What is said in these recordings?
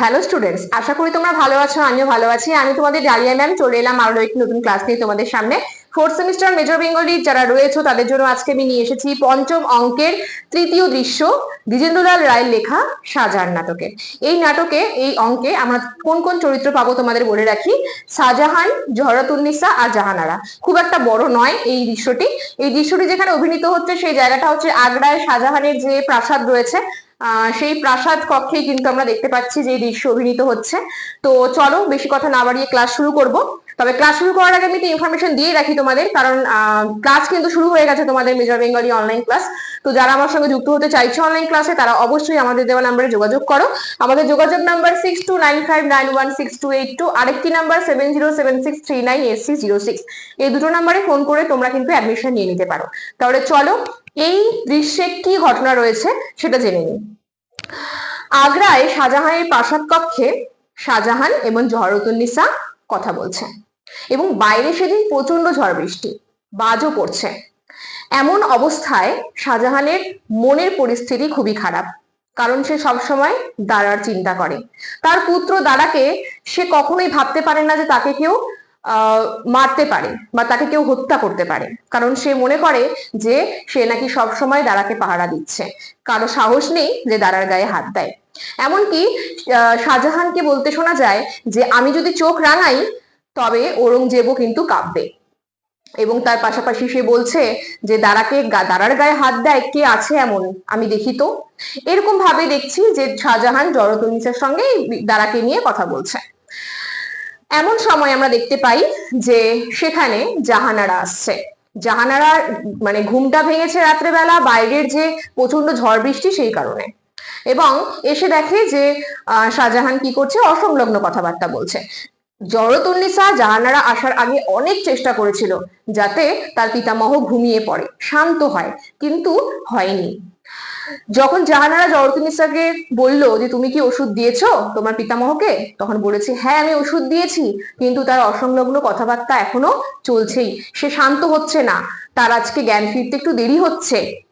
Hello students আশা করি তোমরা ভালো আছো, আমিও ভালো আছি। আমি তোমাদের ডালিয়া ম্যাম চলে এলাম আরও একটি নতুন ক্লাস নিয়ে তোমাদের সামনে। ফোর্থ সেমিস্টার মেজর বেঙ্গলি যারা রয়েছে, তাদের জন্য আজকে আমি নিয়ে এসেছি পঞ্চম অঙ্কের তৃতীয় দৃশ্য, দ্বিজেন্দ্রলাল রায়ের লেখা শাহজাহান নাটকে। এই নাটকে, এই অঙ্কে আমরা কোন কোন চরিত্র পাবো তোমাদের বলে রাখি? শাহজাহান জহরতুন্নিসা আর জাহানারা। খুব একটা বড় নয় এই দৃশ্যটি। এই দৃশ্যটি যেখানে অভিনীত হচ্ছে, সেই জায়গাটা হচ্ছে আগ্রায় শাহজাহানের যে প্রাসাদ রয়েছে সেই প্রাসাদ কক্ষেই কিন্তু আমরা দেখতে পাচ্ছি যে দৃশ্য অভিনীত হচ্ছে। তো চলো, বেশি কথা না বাড়িয়ে ক্লাস শুরু করব। তবে ক্লাস শুরু করার আগে আমি একটা ইনফরমেশন দিয়ে রাখি তোমাদের, কারণ ক্লাস কিন্তু শুরু হয়ে গেছে তোমাদের মেজর বেঙ্গলি অনলাইন ক্লাস তো যারা আমার সঙ্গে যুক্ত হতে চাইছো অনলাইন ক্লাসে তারা অবশ্যই আমাদের দেওয়া নাম্বারে যোগাযোগ করো। আমাদের যোগাযোগ number six two nine five nine one six two eight two আরেকটি number seven zero seven six three nine eight six zero six এই দুটো নাম্বারে ফোন করে তোমরা কিন্তু অ্যাডমিশন নিয়ে নিতে পারো। তাহলে চলো, এই দৃশ্যে কি ঘটনা রয়েছে সেটা জেনে নিই। আগ্রায় শাহজাহানের প্রাসাদ কক্ষে শাহজাহান এবং জহরতুন্নিসা কথা বলছে এবং বাইরে সেদিন প্রচণ্ড ঝড় বৃষ্টি, বাজও পড়ছে। এমন অবস্থায় শাহজাহানের মনের পরিস্থিতি খুবই খারাপ, কারণ সে সবসময় দাঁড়ার চিন্তা করে। তার পুত্র দাঁড়াকে সে কখনোই ভাবতে পারে না যে তাকে কেউ মারতে পারে বা তাকে কেউ হত্যা করতে পারে। কারণ সে মনে করে যে সে নাকি সবসময় দাঁড়াকে পাহারা দিচ্ছে। কারও সাহস নেই যে দাঁড়ার গায়ে হাত দেয়। এমনকি শাহজাহানকে বলতে শোনা যায় যে, আমি যদি চোখ রাঙাই তবে ঔরঙ্গজেবও কিন্তু কাঁপবে। এবং তার পাশাপাশি সে বলছে যে দাঁড়াকে দাঁড়ার গায়ে হাত দেয় কে আছে এমন? আমি দেখি তো। এরকম ভাবে দেখছি যে শাহজাহান জরতুনিসার সঙ্গে দাঁড়াকে নিয়ে কথা বলছে। এমন সময় আমরা দেখতে পাই যে সেখানে জাহানারা আসছে। জাহানারা মানে ঘুমটা ভেঙেছে রাত্রেবেলা বাইরের যে প্রচণ্ড ঝড় বৃষ্টি সেই কারণে। এবং এসে দেখে যে আহ, শাহজাহান কি করছে? অসংলগ্ন কথাবার্তা বলছে। জরতুন্নিসা জাহানারা আসার আগে অনেক চেষ্টা করেছিল যাতে তার পিতামহ ঘুমিয়ে পড়ে, শান্ত হয়, কিন্তু হয়নি। যখন জাহানারা জরতুন্নিসাকে বলল যে, তুমি কি ওষুধ দিয়েছ তোমার পিতামহকে? তখন বলেছে হ্যাঁ আমি ওষুধ দিয়েছি, কিন্তু তার অসংলগ্ন কথাবার্তা এখনও চলছেই। সে শান্ত হচ্ছে না। তার আজকে জ্ঞান ফিরতে একটু দেরি হচ্ছে।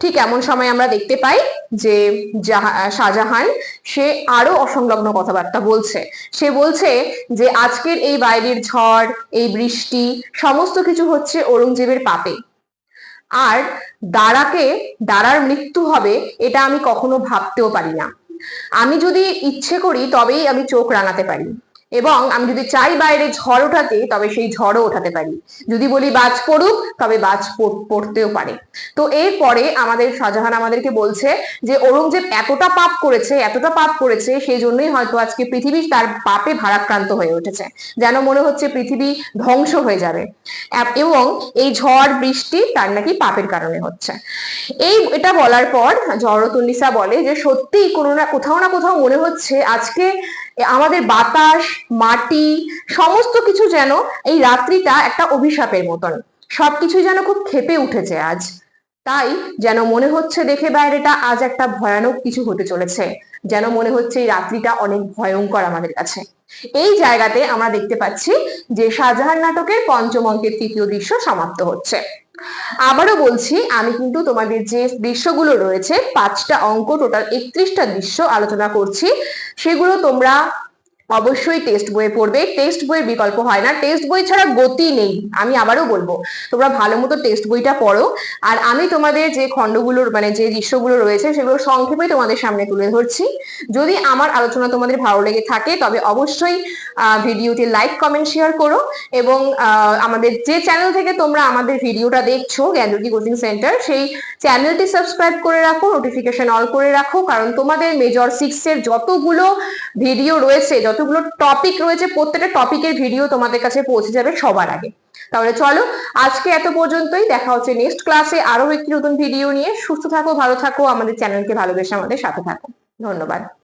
ঠিক এমন সময় আমরা দেখতে পাই যে জাহা- শাহজাহান, সে আরও অসংলগ্ন কথাবার্তা বলছে। সে বলছে যে, আজকের এই বাইরের ঝড়, এই বৃষ্টি, সমস্ত কিছু হচ্ছে ঔরঙ্গজেবের পাপে। আর দাঁড়াকে, দাঁড়ার মৃত্যু হবে, এটা আমি কখনো ভাবতেও পারি না। আমি যদি ইচ্ছে করি, তবেই আমি চোখ রাঙাতে পারি। এবং আমি যদি চাই বাইরে ঝড় ওঠাতে, তবে সেই ঝড়ও ওঠাতে পারি। যদি বলি বাজ পড়ুক, তবে বাজ পড়- পড়তেও পারে। তো এরপরে আমাদের শাহজাহান আমাদেরকে বলছে যে ঔরঙ্গজেব এতটা পাপ করেছে, এতটা পাপ করেছে সেই জন্যই হয়তো আজকে পৃথিবী তার পাপে ভারাক্রান্ত হয়ে উঠেছে। যেন মনে হচ্ছে পৃথিবী ধ্বংস হয়ে যাবে। এবং এই ঝড়, বৃষ্টি তার নাকি পাপের কারণে হচ্ছে। এই, এটা বলার পর জরতুন্নিসা বলে যে সত্যি কোনো না কোথাও না কোথাও মনে হচ্ছে আজকে আমাদের বাতাস, মাটি, সমস্ত কিছু যেন এই রাত্রিটা একটা অভিশাপের মতন। সবকিছু যেন খুব খেপে উঠেছে আজ। তাই যেন মনে হচ্ছে দেখে বাইরেটা আজ একটা ভয়ানক কিছু হতে চলেছে। যেন মনে হচ্ছে এই রাত্রিটা অনেক ভয়ঙ্কর আমাদের কাছে। এই জায়গাতে আমরা দেখতে পাচ্ছি যে শাহজাহান নাটকের পঞ্চম অঙ্কের তৃতীয় দৃশ্য সমাপ্ত হচ্ছে। আবারও বলছি, আমি কিন্তু তোমাদের যে দৃশ্যগুলো রয়েছে, পাঁচটা অঙ্ক টোটাল একত্রিশটা দৃশ্য আলোচনা করছি, সেগুলো তোমরা অবশ্যই টেস্ট বইয়ে পড়বে। টেস্ট বইয়ের বিকল্প হয় না। টেস্ট বই ছাড়া গতি নেই। আমি আবারও বলব, তোমরা ভালো মতো টেস্ট বইটা পড়ো। আর আমি তোমাদের যে খণ্ডগুলোর মানে যে দৃশ্যগুলো রয়েছে, সেগুলো সংক্ষেপে তোমাদের সামনে তুলে ধরছি। যদি আমার আলোচনা তোমাদের ভালো লেগে থাকে, তবে অবশ্যই ভিডিওটি লাইক কমেন্ট শেয়ার করো। এবং আমাদের যে চ্যানেল থেকে তোমরা আমাদের ভিডিওটা দেখছ জ্ঞানজ্যোতি কোচিং সেন্টার সেই চ্যানেলটি সাবস্ক্রাইব করে রাখো নোটিফিকেশন অল করে রাখো। কারণ তোমাদের মেজর সিক্স এর যতগুলো ভিডিও রয়েছে যতগুলো টপিক রয়েছে, প্রত্যেকটা টপিকের ভিডিও তোমাদের কাছে পৌঁছে যাবে সবার আগে। তাহলে চলো, আজকে এত পর্যন্তই, দেখা হচ্ছে নেক্সট ক্লাসে আরও একটি নতুন ভিডিও নিয়ে। সুস্থ থাকো, ভালো থাকো, আমাদের চ্যানেলকে ভালোবেসে আমাদের সাথে থাকো। ধন্যবাদ।